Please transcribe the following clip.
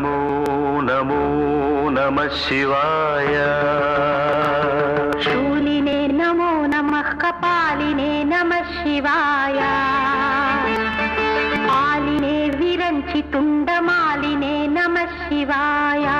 నమో నమో నమ శివాయ. శూలినే నమో నమ కపాలినే నమ శివాయ. పాలినే విరంచి తుండమాలినే నమ శివాయ.